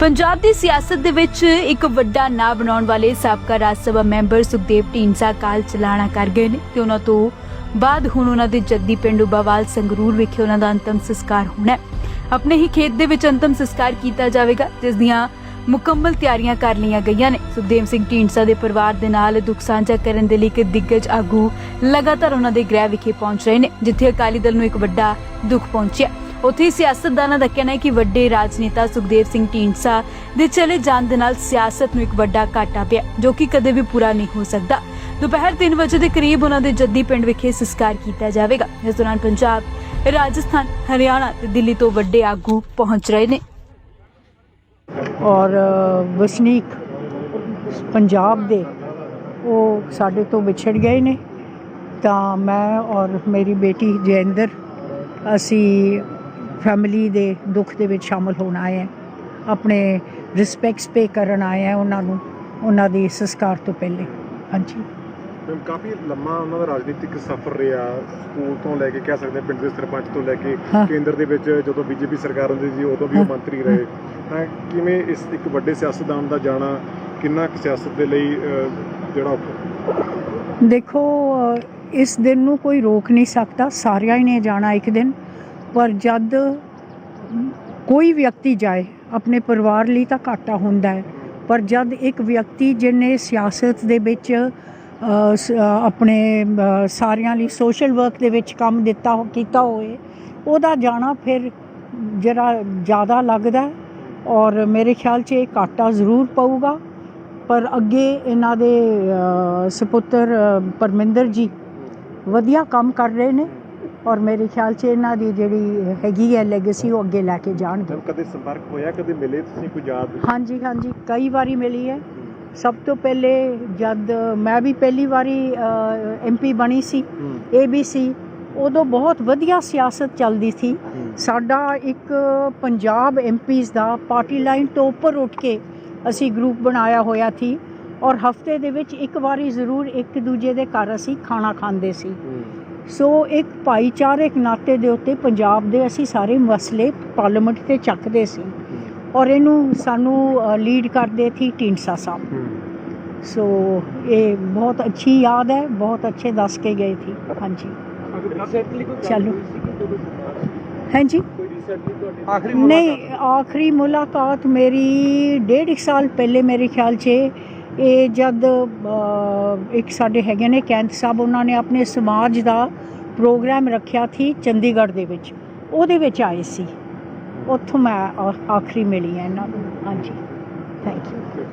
ਪੰਜਾਬ ਦੀ ਸਿਆਸਤ ਦੇ ਵਿੱਚ ਇੱਕ ਵੱਡਾ ਨਾਂ ਬਣਾਉਣ ਵਾਲੇ ਸਾਬਕਾ ਰਾਜ ਸਭਾ ਮੈਂਬਰ ਸੁਖਦੇਵ ਢੀਂਡਸਾ ਕਾਲ ਚਲਾਣਾ ਕਰ ਗਏ ਨੇ ਤੇ ਉਹਨਾਂ ਤੋਂ ਬਾਅਦ ਹੁਣ ਉਹਨਾਂ ਦੇ ਜੱਦੀ ਪਿੰਡ ਉਬਾਵਾਲ ਸੰਗਰੂਰ ਵਿਖੇ ਉਹਨਾਂ ਦਾ ਅੰਤਮ ਸੰਸਕਾਰ ਹੋਣਾ ਹੈ। ਆਪਣੇ ਹੀ ਖੇਤ ਦੇ ਵਿੱਚ ਅੰਤਮ ਸੰਸਕਾਰ ਕੀਤਾ ਜਾਵੇਗਾ, ਜਿਸ ਦੀਆਂ ਮੁਕੰਮਲ ਤਿਆਰੀਆਂ ਕਰ ਲਈਆਂ ਗਈਆਂ ਨੇ। ਸੁਖਦੇਵ ਸਿੰਘ ਢੀਂਡਸਾ ਦੇ ਪਰਿਵਾਰ ਦੇ ਨਾਲ ਦੁੱਖ ਸਾਂਝਾ ਕਰਨ ਦੇ ਲਈ ਇੱਕ ਦਿੱਗਜ ਆਗੂ ਲਗਾਤਾਰ ਉਹਨਾਂ ਦੇ ਗ੍ਰਹਿ ਵਿਖੇ ਪਹੁੰਚ ਰਹੇ ਨੇ, ਜਿੱਥੇ ਅਕਾਲੀ ਦਲ ਨੂੰ ਇੱਕ ਵੱਡਾ ਦੁੱਖ ਪਹੁੰਚਿਆ। ਉੱਥੇ ਸਿਆਸਤਦਾਨਾਂ ਦਾ ਕਹਿਣਾ ਹੈ ਕਿ ਵੱਡੇ ਰਾਜਨੇਤਾ ਸੁਖਦੇਵ ਸਿੰਘ ਢੀਂਡਸਾ ਦੇ ਚਲੇ ਜਾਣ ਦੇ ਨਾਲ ਸਿਆਸਤ ਨੂੰ ਇੱਕ ਵੱਡਾ ਘਾਟਾ ਪਿਆ, ਜੋ ਕਿ ਕਦੇ ਵੀ ਪੂਰਾ ਨਹੀਂ ਹੋ ਸਕਦਾ। ਦੁਪਹਿਰ 3 ਵਜੇ ਦੇ ਕਰੀਬ ਉਹਨਾਂ ਦੇ ਜੱਦੀ ਪਿੰਡ ਵਿਖੇ ਸੰਸਕਾਰ ਕੀਤਾ ਜਾਵੇਗਾ। ਇਸ ਦੌਰਾਨ ਪੰਜਾਬ, ਰਾਜਸਥਾਨ, ਹਰਿਆਣਾ ਤੇ ਦਿੱਲੀ ਤੋਂ ਵੱਡੇ ਆਗੂ ਪਹੁੰਚ ਰਹੇ ਨੇ। ਔਰ ਵਸਨੀਕ ਪੰਜਾਬ ਦੇ ਉਹ ਸਾਡੇ ਤੋਂ ਵਿਛੜ ਗਏ ਨੇ। ਤਾਂ ਮੈਂ ਔਰ ਮੇਰੀ ਬੇਟੀ ਜੈਂਦਰ, ਅਸੀਂ ਫੈਮਿਲੀ ਦੇ ਦੁੱਖ ਦੇ ਵਿੱਚ ਸ਼ਾਮਲ ਹੋਣ ਆਏ ਹਾਂ। ਆਪਣੇ ਰਿਸਪੈਕਟਸ ਪੇ ਕਰਨ ਆਏ ਹਾਂ ਉਹਨਾਂ ਨੂੰ ਉਹਨਾਂ ਦੇ ਸੰਸਕਾਰ ਤੋਂ ਪਹਿਲੇ। ਹਾਂਜੀ। ਮੈਮ ਕਾਫੀ ਲੰਮਾ ਉਹਨਾਂ ਦਾ ਰਾਜਨੀਤਿਕ ਸਫ਼ਰ ਰਿਹਾ ਸਕੂਲ ਤੋਂ ਲੈ ਕੇ ਕਹਿ ਸਕਦੇ ਪਿੰਡ ਦੇ ਸਰਪੰਚ ਤੋਂ ਲੈ ਕੇ। ਕੇਂਦਰ ਦੇ ਵਿੱਚ ਜਦੋਂ ਬੀਜੇਪੀ ਸਰਕਾਰ ਹੁੰਦੀ ਸੀ ਉਦੋਂ ਵੀ ਉਹ। ਮੰਤਰੀ ਰਹੇ। ਤਾਂ ਕਿਵੇਂ ਇਸ ਇੱਕ ਵੱਡੇ ਸਿਆਸਤਦਾਨ ਦਾ ਜਾਣਾ ਕਿੰਨਾ ਕੁ ਸਿਆਸਤ ਦੇ ਲਈ ਜਿਹੜਾ ਦੇਖੋ ਇਸ ਦਿਨ ਨੂੰ ਕੋਈ ਰੋਕ ਨਹੀਂ ਸਕਦਾ। ਸਾਰਿਆਂ ਹੀ ਨੇ ਜਾਣਾ ਇੱਕ ਦਿਨ। ਪਰ ਜਦ ਕੋਈ ਵਿਅਕਤੀ ਜਾਏ ਆਪਣੇ ਪਰਿਵਾਰ ਲਈ ਤਾਂ ਘਾਟਾ ਹੁੰਦਾ ਹੈ। ਪਰ ਜਦ ਇੱਕ ਵਿਅਕਤੀ ਜਿਹਨੇ ਸਿਆਸਤ ਦੇ ਵਿੱਚ ਆਪਣੇ ਸਾਰਿਆਂ ਲਈ ਸੋਸ਼ਲ ਵਰਕ ਦੇ ਵਿੱਚ ਕੰਮ ਦਿੱਤਾ ਕੀਤਾ ਹੋਏ ਉਹਦਾ ਜਾਣਾ ਫਿਰ ਜਰਾ ਜ਼ਿਆਦਾ ਲੱਗਦਾ ਔਰ ਮੇਰੇ ਖਿਆਲ 'ਚ ਇਹ ਘਾਟਾ ਜ਼ਰੂਰ ਪਊਗਾ। ਪਰ ਅੱਗੇ ਇਹਨਾਂ ਦੇ ਅ, ਸੁਪੁੱਤਰ ਪਰਮਿੰਦਰ ਜੀ ਵਧੀਆ ਕੰਮ ਕਰ ਰਹੇ ਨੇ। ਔਰ ਮੇਰੇ ਖਿਆਲ 'ਚ ਇਹਨਾਂ ਦੀ ਜਿਹੜੀ ਹੈਗੀ ਹੈ ਲੈਗੇਸੀ ਉਹ ਅੱਗੇ ਲੈ ਕੇ ਜਾਣਗੇ। ਕਦੇ ਸੰਪਰਕ ਹੋਇਆ ਕਦੇ ਮਿਲੇ ਤੁਸੀਂ ਕੋਈ ਯਾਦ? ਹਾਂਜੀ ਹਾਂਜੀ ਕਈ ਵਾਰੀ ਮਿਲੀ ਹੈ। ਸਭ ਤੋਂ ਪਹਿਲੇ ਜਦ ਮੈਂ ਵੀ ਪਹਿਲੀ ਵਾਰੀ ਐਮਪੀ ਬਣੀ ਸੀ ਏਬੀਸੀ ਉਦੋਂ ਬਹੁਤ ਵਧੀਆ ਸਿਆਸਤ ਚੱਲਦੀ ਸੀ। ਸਾਡਾ ਇੱਕ ਪੰਜਾਬ ਐਮਪੀਜ਼ ਦਾ ਪਾਰਟੀ ਲਾਈਨ ਤੋਂ ਉੱਪਰ ਉੱਠ ਕੇ ਅਸੀਂ ਗਰੁੱਪ ਬਣਾਇਆ ਹੋਇਆ ਸੀ। ਔਰ ਹਫ਼ਤੇ ਦੇ ਵਿੱਚ ਇੱਕ ਵਾਰੀ ਜ਼ਰੂਰ ਇੱਕ ਦੂਜੇ ਦੇ ਘਰ ਅਸੀਂ ਖਾਣਾ ਖਾਂਦੇ ਸੀ। ਸੋ ਇੱਕ ਭਾਈਚਾਰਕ ਨਾਤੇ ਦੇ ਉੱਤੇ ਪੰਜਾਬ ਦੇ ਅਸੀਂ ਸਾਰੇ ਮਸਲੇ ਪਾਰਲੀਮੈਂਟ ਤੇ ਚੱਕਦੇ ਸੀ ਔਰ ਇਹਨੂੰ ਸਾਨੂੰ ਲੀਡ ਕਰਦੇ ਸੀ ਢੀਂਡਸਾ ਸਾਹਿਬ। ਸੋ ਇਹ ਬਹੁਤ ਅੱਛੀ ਯਾਦ ਹੈ ਬਹੁਤ ਅੱਛੇ ਦੱਸ ਕੇ ਗਏ ਸੀ। ਹਾਂਜੀ। ਚਲੋ। ਹਾਂਜੀ? ਆਖਰੀ ਨਹੀਂ ਆਖਰੀ ਮੁਲਾਕਾਤ ਮੇਰੀ ਡੇਢ ਇੱਕ ਸਾਲ ਪਹਿਲੇ ਮੇਰੇ ਖਿਆਲ 'ਚ ਇਹ ਜਦ ਇੱਕ ਸਾਡੇ ਹੈਗੇ ਨੇ ਕੈਂਥ ਸਾਹਿਬ, ਉਹਨਾਂ ਨੇ ਆਪਣੇ ਸਮਾਜ ਦਾ ਪ੍ਰੋਗਰਾਮ ਰੱਖਿਆ ਸੀ ਚੰਡੀਗੜ੍ਹ ਦੇ ਵਿੱਚ। ਉਹਦੇ ਵਿੱਚ ਆਏ ਸੀ। ਉੱਥੋਂ ਮੈਂ ਆਖਰੀ ਮਿਲੀ ਹਾਂ ਇਹਨਾਂ ਨੂੰ। ਹਾਂਜੀ। Thank you